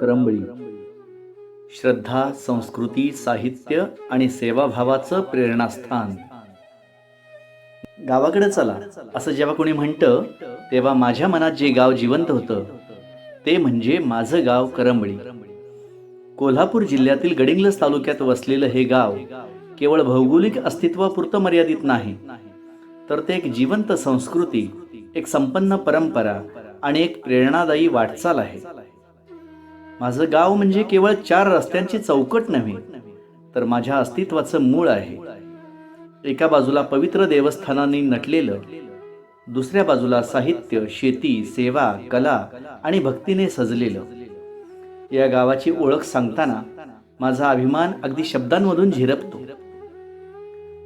करंबळी. श्रद्धा संस्कृती साहित्य आणि सेवाभावाचं प्रेरणास्थान. गावाकडे चला असं जेव्हा कोणी म्हणतं तेव्हा माझ्या मनात जे गाव जिवंत होतं ते म्हणजे माझं गाव करंबळी. कोल्हापूर जिल्ह्यातील गडिंग्लस तालुक्यात वसलेलं हे गाव केवळ भौगोलिक अस्तित्वापुरतं मर्यादित नाही तर ते एक जिवंत संस्कृती एक संपन्न परंपरा आणि एक प्रेरणादायी वाटचाल आहे. माझं गाव म्हणजे केवळ चार रस्त्यांची चौकट नव्हे तर माझ्या अस्तित्वाचं मूळ आहे. एका बाजूला पवित्र देवस्थानांनी नटलेलं दुसऱ्या बाजूला साहित्य शेती सेवा कला आणि भक्तीने सजलेलं. या गावाची ओळख सांगताना माझा अभिमान अगदी शब्दांमधून झिरपतो.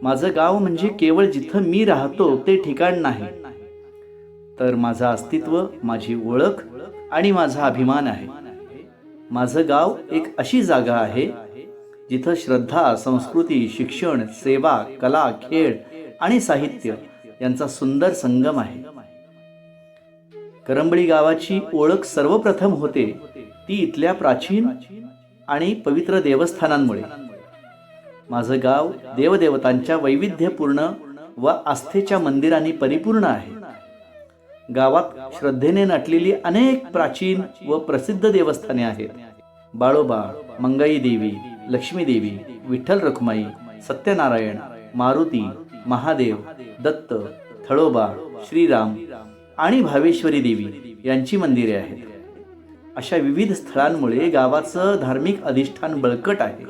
माझं गाव म्हणजे केवळ जिथं मी राहतो ते ठिकाण नाही तर माझं अस्तित्व माझी ओळख आणि माझा अभिमान आहे. माझं गाव एक अशी जागा आहे जिथं श्रद्धा संस्कृती शिक्षण सेवा कला खेळ आणि साहित्य यांचा सुंदर संगम आहे. करंबळी गावाची ओळख सर्वप्रथम होते ती इथल्या प्राचीन आणि पवित्र देवस्थानांमुळे. माझं गाव देवदेवतांच्या वैविध्यपूर्ण व आस्थेच्या मंदिरांनी परिपूर्ण आहे. गावात श्रद्धेने नटलेली अनेक प्राचीन व प्रसिद्ध देवस्थाने आहेत. बाळोबा मंगाई देवी लक्ष्मी देवी विठ्ठल रखुमाई सत्यनारायण मारुती महादेव दत्त थळोबा श्रीराम आणि भावेश्वरी देवी यांची मंदिरे आहेत. अशा विविध स्थळांमुळे गावाचं धार्मिक अधिष्ठान बळकट आहे.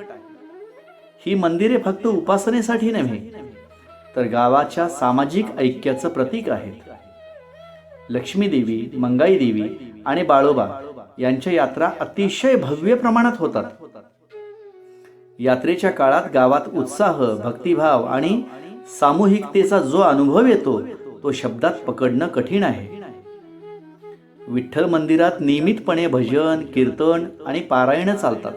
ही मंदिरे फक्त उपासनेसाठी नव्हे तर गावाच्या सामाजिक ऐक्याचं प्रतीक आहेत. लक्ष्मी देवी मंगाई देवी आणि बाळोबा यांच्या यात्रा अतिशय भव्य प्रमाणात होतात. यात्रेच्या काळात गावात उत्साह भक्तिभाव आणि सामूहिकतेचा जो अनुभव येतो तो शब्दात पकडणं कठीण आहे. विठ्ठल मंदिरात नियमितपणे भजन कीर्तन आणि पारायण चालतात.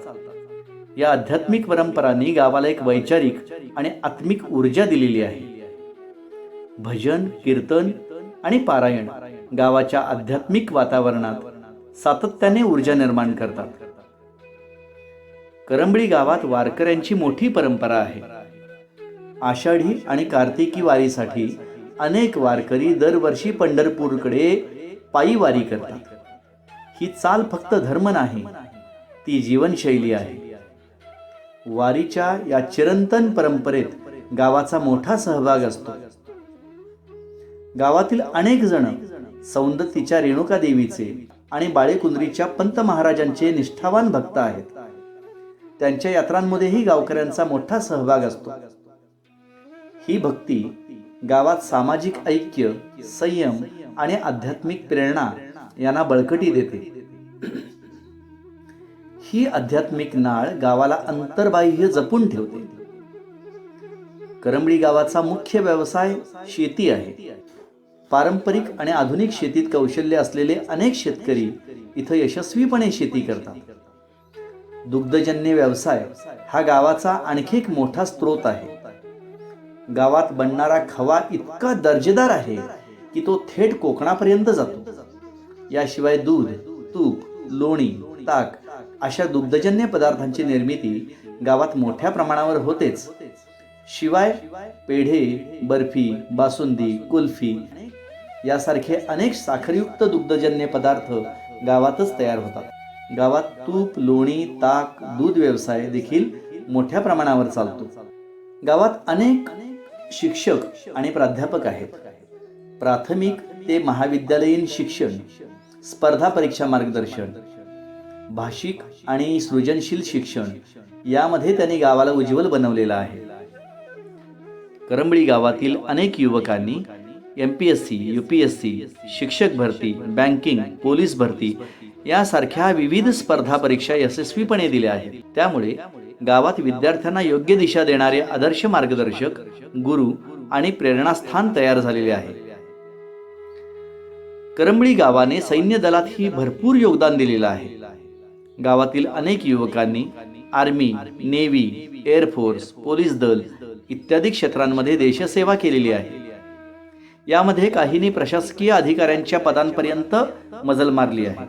या आध्यात्मिक परंपरांनी गावाला एक वैचारिक आणि आत्मिक ऊर्जा दिलेली आहे. भजन कीर्तन आणि पारायण गावाच्या आध्यात्मिक वातावरणात सातत्याने ऊर्जा निर्माण करतात. करंबळी गावात वारकऱ्यांची मोठी परंपरा आहे. आषाढी आणि कार्तिकी वारीसाठी अनेक वारकरी दरवर्षी पंढरपूरकडे पायी वारी करतात. ही चाल फक्त धर्म नाही ती जीवनशैली आहे. वारीच्या या चिरंतन परंपरेत गावाचा मोठा सहभाग असतो. गावातील अनेक जण सौंदतीच्या रेणुका देवीचे आणि बाळेकुंद्रीच्या पंत महाराजांचे निष्ठावान भक्त आहेत. त्यांच्या यात्रांमध्येही गावकऱ्यांचा मोठा सहभाग असतो. ही भक्ती गावात सामाजिक ऐक्य संयम आणि आध्यात्मिक प्रेरणा यांना बळकटी देते. ही आध्यात्मिक नाळ गावाला अंतर्बाह्य जपून ठेवते. करंबळी गावाचा मुख्य व्यवसाय शेती आहे. पारंपरिक आणि आधुनिक शेतीत कौशल्य असलेले अनेक शेतकरी इथं यशस्वीपणे शेती करतात. दुग्धजन्य व्यवसाय हा गावाचा आणखी एक मोठा स्रोत आहे. गावात बनणारा खवा इतका दर्जेदार आहे की तो थेट कोकणापर्यंत जातो. याशिवाय दूध तूप लोणी ताक अशा दुग्धजन्य पदार्थांची निर्मिती गावात मोठ्या प्रमाणावर होतेच. शिवाय पेढे बर्फी बासुंदी कुल्फी यासारखे अनेक साखरयुक्त दुग्धजन्य पदार्थ गावातच तयार होतात. गावात तूप लोणी ताक दूध व्यवसाय देखील मोठ्या प्रमाणावर चालतो. गावात अनेक शिक्षक आणि प्राध्यापक आहेत. प्राथमिक ते महाविद्यालयीन शिक्षण स्पर्धा परीक्षा मार्गदर्शन भाषिक आणि सृजनशील शिक्षण यामध्ये त्यांनी गावाला उज्ज्वल बनवलेलं आहे. करंबळी गावातील अनेक युवकांनी M P S C U P S C शिक्षक भरती बँकिंग पोलीस भरती यासारख्या विविध स्पर्धा परीक्षा यशस्वीपणे दिल्या आहेत. त्यामुळे गावात विद्यार्थ्यांना योग्य दिशा देणारे आदर्श मार्गदर्शक गुरु आणि प्रेरणास्थान तयार झालेले आहे. करंबळी गावाने सैन्य दलात ही भरपूर योगदान दिलेलं आहे. गावातील अनेक युवकांनी आर्मी नेव्ही एअरफोर्स पोलीस दल इत्यादी क्षेत्रांमध्ये देशसेवा केलेली आहे. यामध्ये काहींनी प्रशासकीय अधिकाऱ्यांच्या पदांपर्यंत मजल मारली आहे.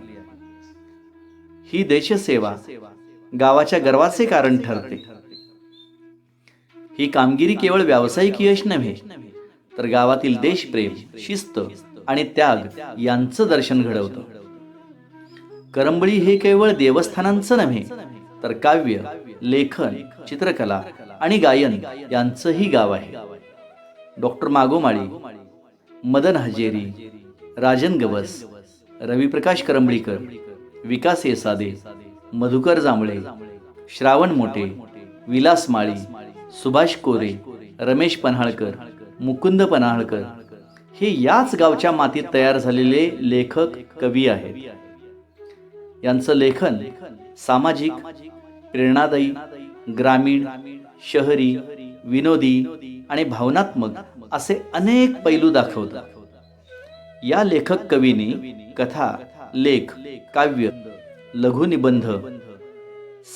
ही देशसेवा गावाच्या गर्वाचे कारण ठरते. ही कामगिरी केवळ व्यावसायिक यश नव्हे तर गावातील देशप्रेम शिस्त आणि त्याग यांचं दर्शन घडवतं. करंबळी हे केवळ देवस्थानांचं नव्हे तर काव्य लेखन चित्रकला आणि गायन यांचंही गाव आहे. डॉक्टर मागोमाळी मदन हजेरी राजन गवस रविप्रकाश करंबळीकर विकास येसादे मधुकर जांभळे श्रावण मोटे विलास माळी सुभाष कोरे रमेश पन्हाळकर मुकुंद पन्हाळकर हे याच गावच्या मातीत तयार झालेले लेखक कवी आहेत. यांचं लेखन सामाजिक प्रेरणादायी ग्रामीण शहरी विनोदी आणि भावनात्मक असे अनेक पैलू दाखवतात. या लेखक कवीने कथा लेख काव्य लघुनिबंध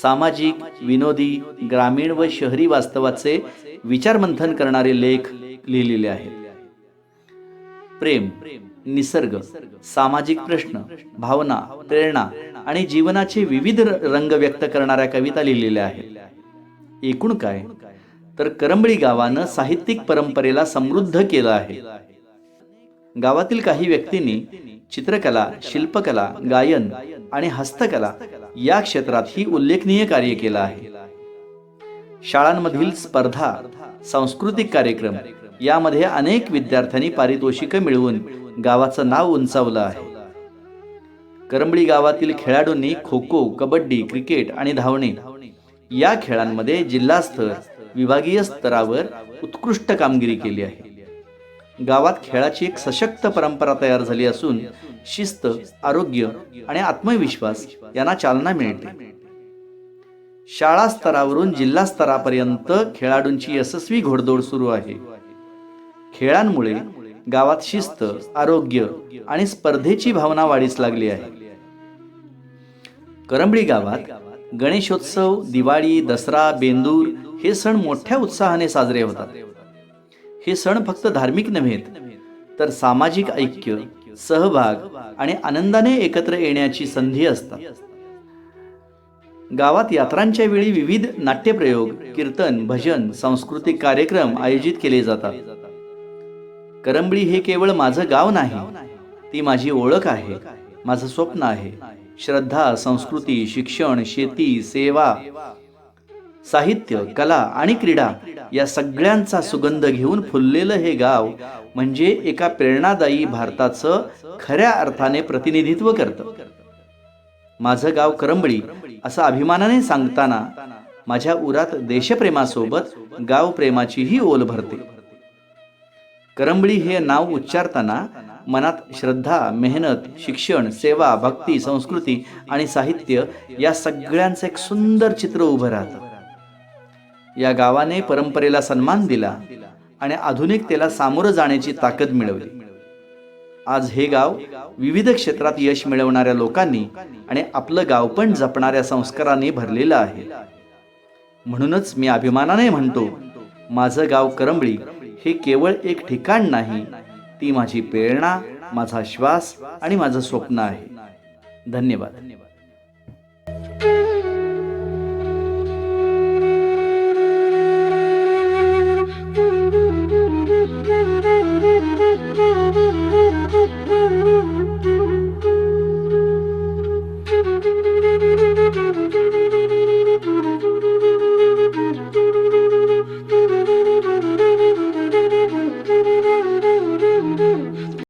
सामाजिक विनोदी ग्रामीण व शहरी वास्तवाचे विचारमंथन करणारे लेख लिहिलेले आहेत. प्रेम निसर्ग सामाजिक प्रश्न भावना प्रेरणा आणि जीवनाचे विविध रंग व्यक्त करणाऱ्या कविता लिहिलेल्या आहेत. एकूण काय? तर करंबळी गावानं साहित्यिक परंपरेला समृद्ध केलं आहे. गावातील काही व्यक्तींनी चित्रकला शिल्पकला गायन आणि हस्तकला या क्षेत्रातही उल्लेखनीय कार्य केलं आहे. शाळांमधील स्पर्धा सांस्कृतिक कार्यक्रम यामध्ये अनेक विद्यार्थ्यांनी पारितोषिकं मिळवून गावाचं नाव उंचावलं आहे. करंबळी गावातील खेळाडूंनी खो खो कबड्डी क्रिकेट आणि धावणे या खेळांमध्ये जिल्हास्तर विभागीय स्तरावर उत्कृष्ट कामगिरी केली आहे. गावात खेळाची एक सशक्त परंपरा तयार झाली असून शिस्त आरोग्य आणि आत्मविश्वास यांना चालना मिळते. शाळा स्तरावरून जिल्हा स्तरापर्यंत खेळाडूंची यशस्वी घोडदौड सुरू आहे. खेळांमुळे गावात शिस्त आरोग्य आणि स्पर्धेची भावना वाढीस लागली आहे. करंबळी गावात गणेशोत्सव दिवाळी दसरा बेंदूर हे सण मोठ्या उत्साहाने साजरे होतात. हे सण फक्त धार्मिक नव्हेत तर सामाजिक ऐक्य सहभाग आणि आनंदाने एकत्र येण्याची संधी असतात. गावात यात्रांच्या वेळी विविध नाट्यप्रयोग कीर्तन भजन सांस्कृतिक कार्यक्रम आयोजित केले जातात. करंबळी हे केवळ माझं गाव नाही ती माझी ओळख आहे माझं स्वप्न आहे. श्रद्धा संस्कृती शिक्षण शेती सेवा साहित्य कला आणि क्रीडा या सगळ्यांचा सुगंध घेऊन फुललेलं हे गाव म्हणजे एका प्रेरणादायी भारताचं खऱ्या अर्थाने प्रतिनिधित्व करतं. माझं गाव करंबळी असं अभिमानाने सांगताना माझ्या उरात देशप्रेमासोबत गाव प्रेमाचीही ओल भरते. करंबळी हे नाव उच्चारताना मनात श्रद्धा मेहनत शिक्षण सेवा भक्ती संस्कृती आणि साहित्य या सगळ्यांचं एक सुंदर चित्र उभं राहतं. या गावाने परंपरेला सन्मान दिला आणि आधुनिकतेला सामोरं जाण्याची ताकद मिळवली. आज हे गाव विविध क्षेत्रात यश मिळवणाऱ्या लोकांनी आणि आपलं गाव पण जपणाऱ्या संस्कारांनी भरलेलं आहे. म्हणूनच मी अभिमानाने म्हणतो माझं गाव करंबळी हे केवळ एक ठिकाण नाही ती माझी प्रेरणा माझा श्वास आणि माझं स्वप्न आहे. धन्यवाद. धन्यवाद